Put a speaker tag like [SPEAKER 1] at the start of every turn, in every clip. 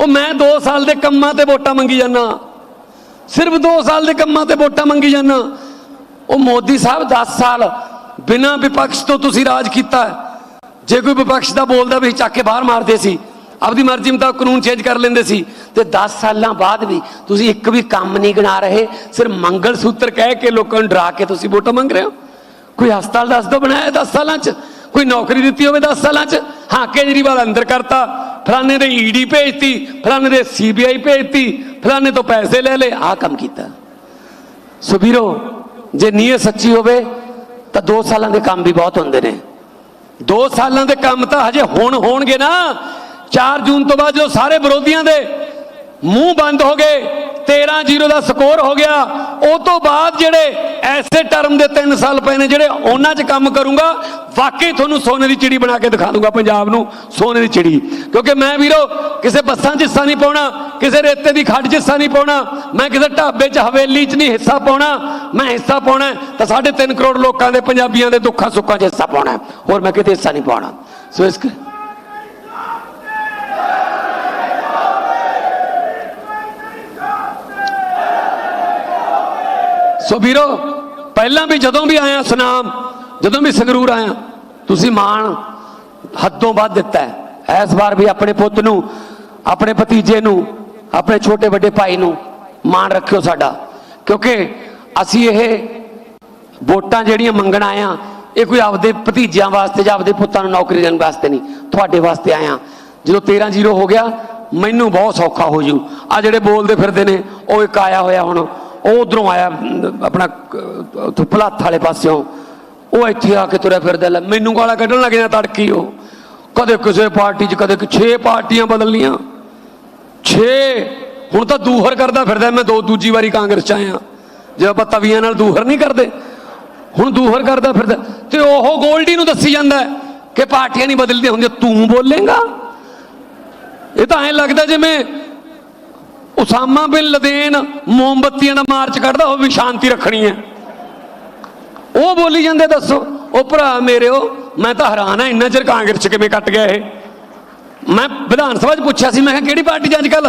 [SPEAKER 1] ਉਹ ਮੈਂ 2 ਸਾਲ ਦੇ ਕੰਮਾਂ ਤੇ ਵੋਟਾਂ ਮੰਗੀ ਜਾਂਦਾ। ਸਿਰਫ 2 ਸਾਲ ਦੇ ਕੰਮਾਂ ਤੇ ਵੋਟਾਂ ਮੰਗੀ ਜਾਂਦਾ। ਉਹ ਮੋਦੀ ਸਾਹਿਬ 10 ਸਾਲ ਬਿਨਾਂ ਵਿਪਕਸ਼ ਤੋਂ ਤੁਸੀਂ ਰਾਜ ਕੀਤਾ ਜੇ ਕੋਈ ਵਿਪਕਸ਼ ਦਾ ਬੋਲਦਾ ਵੀ ਚੱਕ ਕੇ ਬਾਹਰ ਮਾਰਦੇ ਸੀ, ਆਪਦੀ ਮਰਜ਼ੀ ਮੁਤਾਬਕ ਕਾਨੂੰਨ ਚੇਂਜ ਕਰ ਲੈਂਦੇ ਸੀ, ਤੇ 10 ਸਾਲਾਂ ਬਾਅਦ ਵੀ ਤੁਸੀਂ ਇੱਕ ਵੀ ਕੰਮ ਨਹੀਂ ਗਿਣਾ ਰਹੇ, ਸਿਰਫ ਮੰਗਲ ਸੂਤਰ ਕਹਿ ਕੇ ਲੋਕਾਂ ਨੂੰ ਡਰਾ ਕੇ ਤੁਸੀਂ ਵੋਟਾਂ ਮੰਗ ਰਹੇ ਹੋ। ਕੋਈ ਹਸਪਤਾਲ ਦੱਸ ਦੋ ਬਣਾਇਆ 10 ਸਾਲਾਂ 'ਚ, ਕੋਈ ਨੌਕਰੀ ਦਿੱਤੀ ਹੋਵੇ 10 ਸਾਲਾਂ 'ਚ, ਹਾਂ ਕੇਜਰੀਵਾਲ ਅੰਦਰ ਕਰਤਾ ਫਲਾਣੇ ਦੇ ਈਡੀ ਭੇਜਤੀ, ਫਲਾਣੇ ਦੇ ਸੀਬੀਆਈ ਭੇਜਤੀ, ਫਲਾਣੇ ਤੋਂ ਪੈਸੇ ਲੈ ਲਏ, ਆਹ ਕੰਮ ਕੀਤਾ। ਸੋ ਵੀਰੋ, ਜੇ ਨੀਅਤ ਸੱਚੀ ਹੋਵੇ, ਤਾਂ 2 ਸਾਲਾਂ ਦੇ ਕੰਮ ਵੀ ਬਹੁਤ ਹੁੰਦੇ ਨੇ। 2 ਸਾਲਾਂ ਦੇ ਕੰਮ ਤਾਂ ਹਜੇ ਹੁਣ ਹੋਣਗੇ ਨਾ। 4 ਜੂਨ ਤੋਂ ਬਾਅਦ ਜੋ ਸਾਰੇ ਵਿਰੋਧੀਆਂ ਦੇ ਮੂੰਹ ਬੰਦ ਹੋ ਗਏ 13-0 ਦਾ ਸਕੋਰ ਹੋ ਗਿਆ ਉਹ ਤੋਂ ਬਾਅਦ ਜਿਹੜੇ ਐਸੇ ਟਰਮ ਦੇ 3 ਸਾਲ ਪਏ ਨੇ, ਜਿਹੜੇ ਉਹਨਾਂ 'ਚ ਕੰਮ ਕਰੂੰਗਾ, ਵਾਕਈ ਤੁਹਾਨੂੰ ਸੋਨੇ ਦੀ ਚਿੜੀ ਬਣਾ ਕੇ ਦਿਖਾ ਦੂੰਗਾ ਪੰਜਾਬ ਨੂੰ, ਸੋਨੇ ਦੀ ਚਿੜੀ ਕਿਉਂਕਿ ਮੈਂ ਵੀਰੋ, ਕਿਸੇ ਬੱਸਾਂ 'ਚ ਹਿੱਸਾ ਨਹੀਂ ਪਾਉਣਾ, ਕਿਸੇ ਰੇਤੇ ਦੀ ਖੱਡ 'ਚ ਹਿੱਸਾ ਨਹੀਂ ਪਾਉਣਾ, ਮੈਂ ਕਿਸੇ ਢਾਬੇ 'ਚ ਹਵੇਲੀ 'ਚ ਨਹੀਂ ਹਿੱਸਾ ਪਾਉਣਾ, ਮੈਂ ਹਿੱਸਾ ਪਾਉਣਾ ਹੈ, ਤਾਂ 3.5 ਕਰੋੜ ਲੋਕਾਂ ਦੇ ਪੰਜਾਬੀਆਂ ਦੇ ਦੁੱਖਾਂ ਸੁੱਖਾਂ 'ਚ ਹਿੱਸਾ ਪਾਉਣਾ ਹੈ। ਹੋਰ ਮੈਂ ਕਿਤੇ ਹਿੱਸਾ ਨਹੀਂ ਪਾਉਣਾ ਸੋ ਇਸ ਕਰ- ਸੋ ਵੀਰੋ, ਪਹਿਲਾਂ ਵੀ ਜਦੋਂ ਵੀ ਆਇਆ ਸੁਨਾਮ, ਜਦੋਂ ਵੀ ਸੰਗਰੂਰ ਆਇਆ, ਤੁਸੀਂ ਮਾਣ ਹੱਦੋਂ ਵੱਧ ਦਿੱਤਾ ਹੈ। ਇਸ ਵਾਰ ਵੀ ਆਪਣੇ ਪੁੱਤ ਨੂੰ, ਆਪਣੇ ਭਤੀਜੇ ਨੂੰ, ਆਪਣੇ ਛੋਟੇ ਵੱਡੇ ਭਾਈ ਨੂੰ ਮਾਣ ਰੱਖਿਓ ਸਾਡਾ। ਕਿਉਂਕਿ ਅਸੀਂ ਇਹ ਵੋਟਾਂ ਜਿਹੜੀਆਂ ਮੰਗਣ ਆਇਆ ਇਹ ਕੋਈ ਆਪਦੇ ਭਤੀਜਿਆਂ ਵਾਸਤੇ ਜਾਂ ਆਪਦੇ ਪੁੱਤਾਂ ਨੂੰ ਨੌਕਰੀ ਦੇਣ ਵਾਸਤੇ ਨਹੀਂ। ਤੁਹਾਡੇ ਵਾਸਤੇ ਆਇਆ ਜਦੋਂ 13-0 ਹੋ ਗਿਆ, ਮੈਨੂੰ ਬਹੁਤ ਸੌਖਾ ਹੋ ਜੂ। ਆ ਜਿਹੜੇ ਬੋਲਦੇ ਫਿਰਦੇ ਨੇ, ਉਹ ਇੱਕ ਆਇਆ ਹੋਇਆ ਹੁਣ ਉਹ ਉਧਰੋਂ ਆਇਆ, ਆਪਣਾ, ਉੱਥੋਂ ਭਲਾਥ ਵਾਲੇ ਪਾਸਿਓਂ। ਉਹ ਇੱਥੇ ਆ ਕੇ ਤੁਰਿਆ ਫਿਰਦਾ, ਲੈ ਮੈਨੂੰ ਗਾਲਾਂ ਕੱਢਣ ਲੱਗ ਜਾਂਦਾ ਤੜਕੀ ਉਹ। ਕਦੇ ਕਿਸੇ ਪਾਰਟੀ 'ਚ, ਕਦੇ 6 ਪਾਰਟੀਆਂ ਬਦਲ ਲੀਆਂ 6 ਹੁਣ ਤਾਂ ਦੂਹਰ ਕਰਦਾ ਫਿਰਦਾ, ਮੈਂ ਦੋ ਦੂਜੀ ਵਾਰੀ ਕਾਂਗਰਸ 'ਚ ਆਇਆ। ਜੇ ਆਪਾਂ ਤਵੀਆਂ ਨਾਲ ਦੂਹਰ ਨਹੀਂ ਕਰਦੇ, ਹੁਣ ਦੂਹਰ ਕਰਦਾ ਫਿਰਦਾ। ਤੇ ਉਹ ਗੋਲਡੀ ਨੂੰ ਦੱਸੀ ਜਾਂਦਾ ਕਿ ਪਾਰਟੀਆਂ ਨਹੀਂ ਬਦਲਦੀਆਂ ਹੁੰਦੀਆਂ, ਤੂੰ ਬੋਲੇਗਾ? ਇਹ ਤਾਂ ਐਂ ਲੱਗਦਾ ਜਿਵੇਂ ਉਸਾਮਾ ਬਿਨ ਲਦੇਨ ਮੋਮਬੱਤੀਆਂ ਦਾ ਮਾਰਚ ਕੱਢਦਾ, ਉਹ ਵੀ ਸ਼ਾਂਤੀ ਰੱਖਣੀ ਹੈ। ਉਹ ਬੋਲੀ ਜਾਂਦੇ, ਦੱਸੋ। ਉਹ ਭਰਾ ਮੇਰਿਓ, ਮੈਂ ਤਾਂ ਹੈਰਾਨ ਆ ਇੰਨਾ ਚਿਰ ਕਾਂਗਰਸ ਚ ਕਿਵੇਂ ਕੱਟ ਗਿਆ ਇਹ? ਮੈਂ ਵਿਧਾਨ ਸਭਾ 'ਚ ਪੁੱਛਿਆ ਸੀ, ਮੈਂ ਕਿਹਾ, ਕਿਹੜੀ ਪਾਰਟੀ 'ਚ ਅੱਜ ਕੱਲ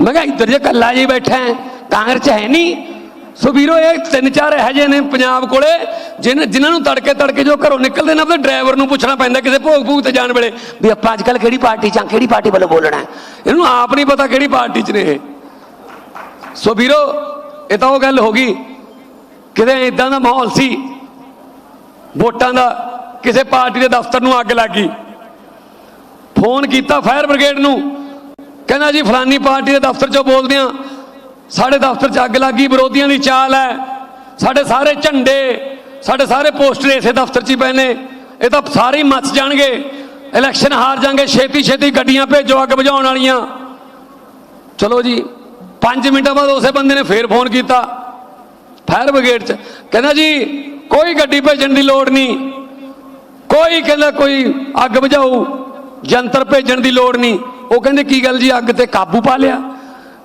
[SPEAKER 1] ਮੈਂ ਕਿਹਾ, ਇੱਧਰ ਜੇ ਕੱਲਾ ਜੀ ਬੈਠਾ ਹੈ, ਕਾਂਗਰਸ 'ਚ ਹੈ ਨਹੀਂ। ਸੋ ਵੀਰੋ, ਇਹ ਤਿੰਨ ਚਾਰ ਇਹੋ ਜਿਹੇ ਨੇ ਪੰਜਾਬ ਕੋਲੇ, ਜਿਨ- ਜਿਨ੍ਹਾਂ ਨੂੰ ਤੜਕੇ ਤੜਕੇ ਜੋ ਘਰੋਂ ਨਿਕਲਦੇ ਨੇ, ਆਪਣੇ ਡਰਾਈਵਰ ਨੂੰ ਪੁੱਛਣਾ ਪੈਂਦਾ ਕਿਸੇ ਭੋਗ ਭੂਗ ਤੇ ਜਾਣ ਵੇਲੇ ਵੀ ਆਪਾਂ ਅੱਜ ਕੱਲ ਕਿਹੜੀ ਪਾਰਟੀ 'ਚ ਆ ਕਿਹੜੀ ਪਾਰਟੀ ਵੱਲੋਂ ਬੋਲਣਾ ਹੈ? ਇਹਨੂੰ ਆਪ ਨਹੀਂ ਪਤਾ ਕਿਹੜੀ ਪਾਰਟੀ 'ਚ ਨੇ ਇਹ। ਸੋ ਵੀਰੋ, ਇਹ ਤਾਂ ਉਹ ਗੱਲ ਹੋ ਗਈ, ਕਿਤੇ ਇਦਾਂ ਦਾ ਮਾਹੌਲ ਸੀ, ਵੋਟਾਂ ਦਾ ਕਿਸੇ ਪਾਰਟੀ ਦੇ ਦਫ਼ਤਰ ਨੂੰ ਅੱਗ ਲੱਗ ਗਈ। ਫੋਨ ਕੀਤਾ ਫਾਇਰ ਬ੍ਰਿਗੇਡ ਨੂੰ, ਕਹਿੰਦਾ ਜੀ ਫਲਾਨੀ ਪਾਰਟੀ ਦੇ ਦਫ਼ਤਰ 'ਚੋਂ ਬੋਲਦੇ ਆ ਸਾਡੇ ਦਫ਼ਤਰ 'ਚ ਅੱਗ ਲੱਗੀ, ਵਿਰੋਧੀਆਂ ਦੀ ਚਾਲ ਹੈ। ਸਾਡੇ ਸਾਰੇ ਝੰਡੇ, ਸਾਡੇ ਸਾਰੇ ਪੋਸਟਰ ਇਸੇ ਦਫ਼ਤਰ 'ਚ ਹੀ ਪਏ ਨੇ। ਇਹ ਤਾਂ ਸਾਰੇ ਹੀ ਮੱਚ ਜਾਣਗੇ। ਇਲੈਕਸ਼ਨ ਹਾਰ ਜਾਣਗੇ ਛੇਤੀ ਛੇਤੀ ਗੱਡੀਆਂ ਭੇਜੋ ਅੱਗ ਬੁਝਾਉਣ ਵਾਲੀਆਂ। ਚਲੋ ਜੀ 5 ਮਿੰਟਾਂ ਬਾਅਦ ਉਸੇ ਬੰਦੇ ਨੇ ਫੇਰ ਫੋਨ ਕੀਤਾ। ਫਾਇਰ ਬ੍ਰਿਗੇਡ 'ਚ। ਕਹਿੰਦਾ ਜੀ, ਕੋਈ ਗੱਡੀ ਭੇਜਣ ਦੀ ਲੋੜ ਨਹੀਂ। ਕੋਈ ਕਹਿੰਦਾ ਕੋਈ ਅੱਗ ਬੁਝਾਊ, ਜੰਤਰ ਭੇਜਣ ਦੀ ਲੋੜ ਨਹੀਂ। ਉਹ ਕਹਿੰਦੇ, ਕੀ ਗੱਲ ਜੀ, ਅੱਗ ਤੇ ਕਾਬੂ ਪਾ ਲਿਆ?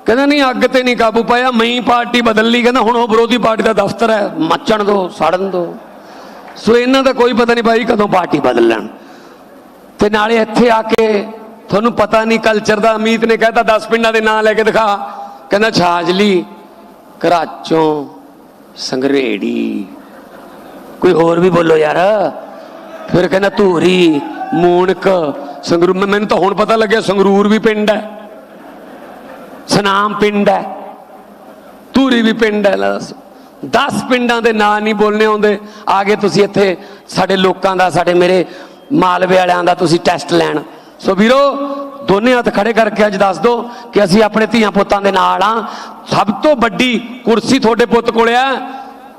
[SPEAKER 1] ਕਹਿੰਦਾ ਨਹੀਂ, ਅੱਗ ਤੇ ਨਹੀਂ ਕਾਬੂ ਪਾਇਆ ਮਈ ਪਾਰਟੀ ਬਦਲ ਲਈ। ਕਹਿੰਦਾ ਹੁਣ ਉਹ ਵਿਰੋਧੀ ਪਾਰਟੀ ਦਾ ਦਫ਼ਤਰ ਹੈ, ਮੱਚਣ ਦੋ, ਸੜਨ ਦੋ। ਸੋ ਇਹਨਾਂ ਦਾ ਕੋਈ ਪਤਾ ਨਹੀਂ ਭਾਈ ਕਦੋਂ ਪਾਰਟੀ ਬਦਲ ਲੈਣ। ਤੇ ਨਾਲੇ ਇੱਥੇ ਆ ਕੇ ਤੁਹਾਨੂੰ ਪਤਾ ਨਹੀਂ ਕਲਚਰ ਦਾ ਅਮੀਤ ਨੇ ਕਹਿਤਾ 10 ਪਿੰਡਾਂ ਦੇ ਨਾਂ ਲੈ ਕੇ ਦਿਖਾ। ਕਹਿੰਦਾ ਛਾਜਲੀ ਕਰਾਚੋਂ ਸੰਗਰੇੜੀ। ਕੋਈ ਹੋਰ ਵੀ ਬੋਲੋ ਯਾਰ। ਫਿਰ ਕਹਿੰਦਾ ਧੂਰੀ ਮੂਣਕ ਸੰਗਰੂਰ ਮੈਨੂੰ ਤਾਂ ਹੁਣ ਪਤਾ ਲੱਗਿਆ ਸੰਗਰੂਰ ਵੀ ਪਿੰਡ ਹੈ। ਸਨਾਮ ਪਿੰਡ ਹੈ। ਧੂਰੀ ਵੀ ਪਿੰਡ ਹੈ, ਲੈ 10 ਪਿੰਡਾਂ ਦੇ ਨਾਂ ਨਹੀਂ ਬੋਲਨੇ ਆਉਂਦੇ। ਆ ਗਏ ਤੁਸੀਂ ਇੱਥੇ ਸਾਡੇ ਲੋਕਾਂ ਦਾ, ਸਾਡੇ ਮੇਰੇ ਮਾਲਵੇ ਵਾਲਿਆਂ ਦਾ ਤੁਸੀਂ ਟੈਸਟ ਲੈਣ। ਸੋ ਵੀਰੋ, ਦੋਨੇ ਹੱਥ ਖੜੇ ਕਰਕੇ ਅੱਜ ਦੱਸ ਦਿਓ ਕਿ ਅਸੀਂ ਆਪਣੇ ਧੀਆਂ ਪੁੱਤਾਂ ਦੇ ਨਾਲ ਆ ਸਭ ਤੋਂ ਵੱਡੀ ਕੁਰਸੀ ਤੁਹਾਡੇ ਪੁੱਤ ਕੋਲੇ ਆ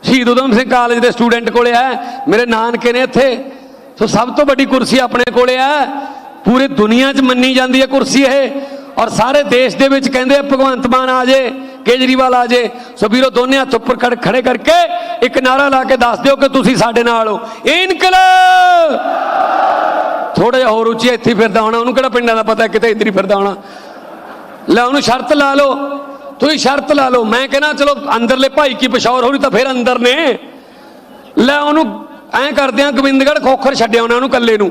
[SPEAKER 1] ਸ਼ਹੀਦ ਉਦਮ ਸਿੰਘ ਕਾਲਜ ਦੇ ਸਟੂਡੈਂਟ ਕੋਲੇ ਆ ਮੇਰੇ ਨਾਨਕੇ ਨੇ ਇੱਥੇ। ਸੋ ਸਭ ਤੋਂ ਵੱਡੀ ਕੁਰਸੀ ਆਪਣੇ ਕੋਲੇ ਆ ਪੂਰੇ ਦੁਨੀਆ 'ਚ ਮੰਨੀ ਜਾਂਦੀ ਹੈ ਕੁਰਸੀ ਇਹ। ਔਰ ਸਾਰੇ ਦੇਸ਼ ਦੇ ਵਿੱਚ ਕਹਿੰਦੇ ਭਗਵੰਤ ਮਾਨ ਆ ਜੇ, ਕੇਜਰੀਵਾਲ ਆ ਜੇ। ਸੋ ਵੀਰੋ, ਦੋਨੇ ਹੱਥ ਉੱਪਰ ਖੜ- ਖੜੇ ਕਰਕੇ ਇੱਕ ਨਾਰਾ ਲਾ ਕੇ ਦੱਸ ਦਿਓ ਕਿ ਤੁਸੀਂ ਸਾਡੇ ਨਾਲ ਹੋ। ਇਨਕਲਾਬ! ਥੋੜਾ ਜਿਹਾ ਹੋਰ ਉੱਚੀ ਇੱਥੇ ਫਿਰਦਾ ਹੋਣਾ, ਉਹਨੂੰ ਕਿਹੜਾ ਪਿੰਡਾਂ ਦਾ ਪਤਾ, ਕਿਤੇ ਇੱਧਰ ਹੀ ਫਿਰਦਾ ਹੋਣਾ। ਲੈ, ਉਹਨੂੰ ਸ਼ਰਤ ਲਾ ਲਓ। ਤੁਸੀਂ ਸ਼ਰਤ ਲਾ ਲਓ। ਮੈਂ ਕਹਿੰਦਾ, ਚਲੋ, ਅੰਦਰਲੇ ਭਾਈ ਕੀ ਪਸ਼ੌਰ ਹੋਣੀ ਤਾਂ ਫਿਰ ਅੰਦਰ ਨੇ। ਲੈ, ਉਹਨੂੰ ਐਂ ਕਰਦੇ ਆ, ਗੋਬਿੰਦਗੜ੍ਹ ਖੋਖਰ ਛੱਡਿਆ ਉਹਨਾਂ ਨੂੰ ਕੱਲੇ ਨੂੰ।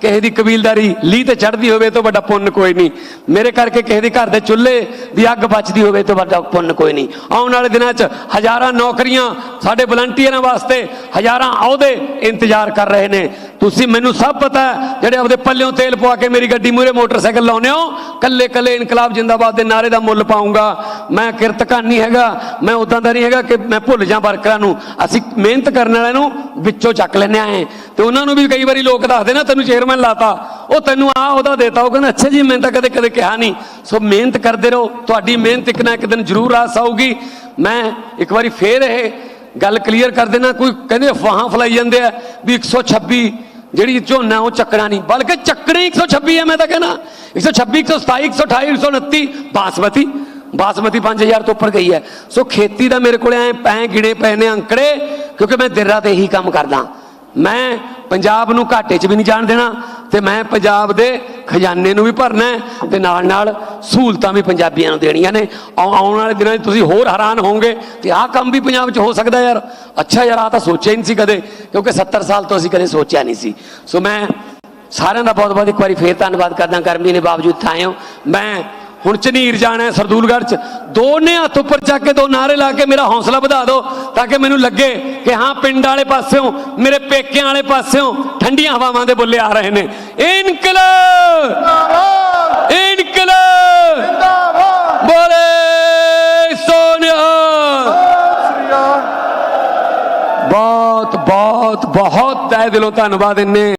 [SPEAKER 1] ਕਿਸੇ ਦੀ ਕਬੀਲਦਾਰੀ ਲੀਹ ਤੇ ਚੜਦੀ ਹੋਵੇ ਤਾਂ ਵੱਡਾ ਪੁੰਨ ਕੋਈ ਨਹੀਂ। ਮੇਰੇ ਕਰਕੇ ਕਿਸੇ ਦੇ ਘਰ ਦੇ ਚੁੱਲ੍ਹੇ ਦੀ ਅੱਗ ਬਚਦੀ ਹੋਵੇ ਤਾਂ ਵੱਡਾ ਪੁੰਨ ਕੋਈ ਨਹੀਂ। ਆਉਣ ਵਾਲੇ ਦਿਨਾਂ 'ਚ ਹਜ਼ਾਰਾਂ ਨੌਕਰੀਆਂ ਸਾਡੇ ਵਲੰਟੀਅਰਾਂ ਵਾਸਤੇ, ਹਜ਼ਾਰਾਂ ਅਹੁਦੇ ਇੰਤਜ਼ਾਰ ਕਰ ਰਹੇ ਨੇ। ਤੁਸੀਂ ਮੈਨੂੰ ਸਭ ਪਤਾ ਜਿਹੜੇ ਆਪਦੇ ਪੱਲਿਓਂ ਤੇਲ ਪਵਾ ਕੇ ਮੇਰੀ ਗੱਡੀ ਮੂਰੇ ਮੋਟਰਸਾਈਕਲ ਲਾਉਨੇ ਹੋ, ਕੱਲੇ ਕੱਲੇ ਇਨਕਲਾਬ ਜਿੰਦਾਬਾਦ ਦੇ ਨਾਰੇ ਦਾ ਮੁੱਲ ਪਾਉਂਗਾ। ਮੈਂ ਕਿਰਤਕਾਨ ਨਹੀਂ ਹੈਗਾ, ਮੈਂ ਉਦਾਂ ਦਾ ਨਹੀਂ ਹੈਗਾ ਕਿ ਮੈਂ ਭੁੱਲ ਜਾ ਵਰਕਰਾਂ ਨੂੰ। ਅਸੀਂ ਮਿਹਨਤ ਕਰਨ ਵਾਲਿਆਂ ਨੂੰ ਵਿੱਚੋਂ ਚੱਕ ਲੈਣੇ ਆਏ ਤੇ ਉਹਨਾਂ ਨੂੰ ਵੀ ਕਈ ਵਾਰੀ ਲੋਕ ਦੱਸਦੇ ਨਾ, ਤੈਨੂੰ ਚੇਅਰਮੈਨ ਲਾਤਾ। ਉਹ ਤੈਨੂੰ ਆ, ਉਹਦਾ ਦੇਤਾ। ਉਹ ਕਹਿੰਦਾ, ਅੱਛਾ ਜੀ, ਮੈਂ ਤਾਂ ਕਦੇ ਕਦੇ ਕਿਹਾ ਨਹੀਂ। ਸੋ ਮਿਹਨਤ ਕਰਦੇ ਰਹੋ। ਤੁਹਾਡੀ ਮਿਹਨਤ ਇੱਕ ਨਾ ਇੱਕ ਦਿਨ ਜ਼ਰੂਰ ਆਸ ਆਊਗੀ। ਮੈਂ ਇੱਕ ਵਾਰੀ ਫੇਰ ਇਹ ਗੱਲ ਕਲੀਅਰ ਕਰ ਦੇਣਾ ਕੋਈ ਕਹਿੰਦੇ ਅਫਵਾਹਾਂ ਫਲਾਈ ਜਾਂਦੇ ਆ ਵੀ 126 ਜਿਹੜੀ ਝੋਨਾ ਉਹ ਚੱਕਣਾ ਨਹੀਂ, ਬਲਕਿ ਚੱਕਣੀ 126 ਹੈ, ਮੈਂ ਤਾਂ ਕਹਿੰਦਾ। 126 127 128 129 ਬਾਸਮਤੀ। ਬਾਸਮਤੀ 5000 ਤੋਂ ਉੱਪਰ ਗਈ ਹੈ। ਸੋ ਖੇਤੀ ਦਾ ਮੇਰੇ ਕੋਲ ਐ ਐ ਗਿਣੇ ਪਏ ਨੇ ਅੰਕੜੇ, ਕਿਉਂਕਿ ਮੈਂ ਦਿਨ ਰਾਤ ਇਹੀ ਕੰਮ ਕਰਦਾ। ਮੈਂ ਪੰਜਾਬ ਨੂੰ ਘਾਟੇ 'ਚ ਵੀ ਨਹੀਂ ਜਾਣ ਦੇਣਾ, ਤੇ ਮੈਂ ਪੰਜਾਬ ਦੇ ਖਜ਼ਾਨੇ ਨੂੰ ਵੀ ਭਰਨਾ ਹੈ ਤੇ ਨਾਲ ਨਾਲ ਸਹੂਲਤਾਂ ਵੀ ਪੰਜਾਬੀਆਂ ਨੂੰ ਦੇਣੀਆਂ ਨੇ। ਆਉ- ਆਉਣ ਵਾਲੇ ਦਿਨਾਂ 'ਚ ਤੁਸੀਂ ਹੋਰ ਹੈਰਾਨ ਹੋਵੋਗੇ ਕਿ ਆਹ ਕੰਮ ਵੀ ਪੰਜਾਬ 'ਚ ਹੋ ਸਕਦਾ ਯਾਰ। ਅੱਛਾ ਯਾਰ ਆ ਤਾਂ ਸੋਚਿਆ ਹੀ ਨਹੀਂ ਸੀ ਕਦੇ, ਕਿਉਂਕਿ 70 ਸਾਲ ਤੋਂ ਅਸੀਂ ਕਦੇ ਸੋਚਿਆ ਨਹੀਂ ਸੀ। ਸੋ ਮੈਂ ਸਾਰਿਆਂ ਦਾ ਬਹੁਤ ਬਹੁਤ ਇੱਕ ਵਾਰੀ ਫੇਰ ਧੰਨਵਾਦ ਕਰਦਾ। ਗਰਮੀ ਦੇ ਬਾਵਜੂਦ ਇੱਥੇ ਹੋ। ਮੈਂ ਹੁਣ ਝਨੀਰ ਜਾਣਾ ਹੈ ਸਰਦੂਲਗੜ੍ਹ ਚ। ਦੋਨੇ ਹੱਥ ਉੱਪਰ ਚੱਕ ਕੇ ਦੋ ਨਾਰੇ ਲਾ ਕੇ ਮੇਰਾ ਹੌਸਲਾ ਵਧਾ ਦਿਓ ਤਾਂ ਕਿ ਮੈਨੂੰ ਲੱਗੇ ਕਿ ਹਾਂ ਪਿੰਡ ਵਾਲੇ ਪਾਸਿਓਂ ਮੇਰੇ ਪੇਕਿਆਂ ਵਾਲੇ ਪਾਸਿਓਂ ਠੰਡੀਆਂ ਹਵਾਵਾਂ ਦੇ ਬੁੱਲੇ ਆ ਰਹੇ ਨੇ। ਇਨਕਲਾਬ! ਇਨਕਲਾਬ! ਬੋਲੇ ਸੋਨਿਆ! ਬਹੁਤ ਬਹੁਤ ਬਹੁਤ ਤਹਿ ਦਿਲੋਂ ਧੰਨਵਾਦ ਇੰਨੇ।